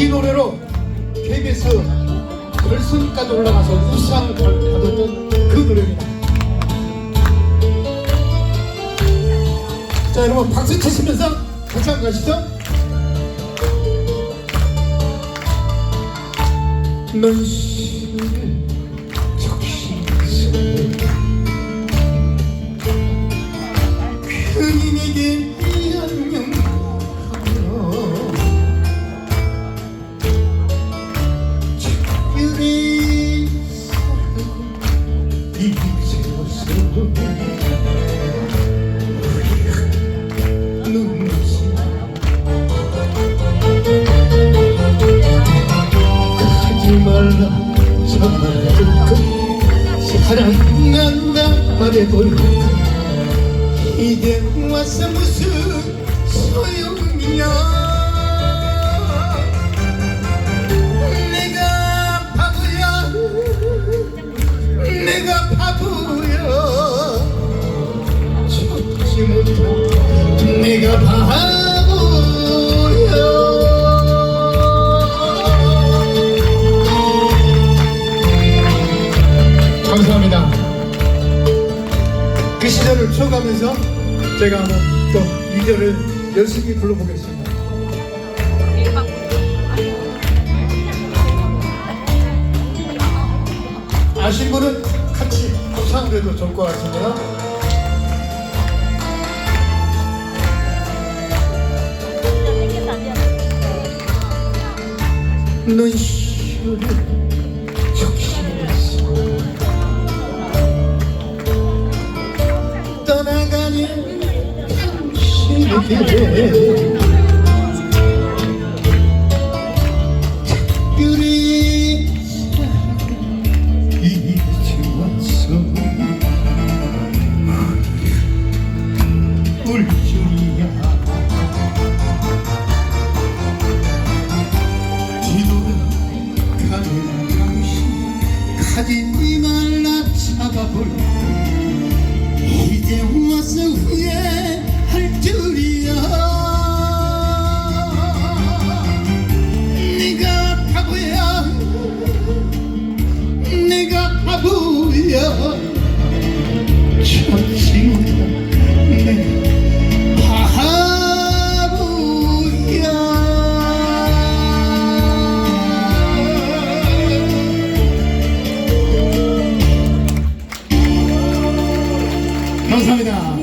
이 노래로 KBS 결승까지 올라가서 우상을 받았던 그 노래입니다. 자 여러분 박수 치시면서 같이 한번 가시죠. 넌 사랑하고 이제로서 우리가 눈물이 하지 말라 참아둘까 사랑한다 말해볼까 이제 와서 무슨 소용이냐 그 시절을 추억하면서 제가 한번 또 2절을 열심히 불러보겠습니다. 아신 분은 같이 합창을 해도 좋을 것 같습니다. 넌 시를 특별히 이제 와서 울 줄이야 뒤돌아가는 당신 가진 이말라 차가볼 감사합니다.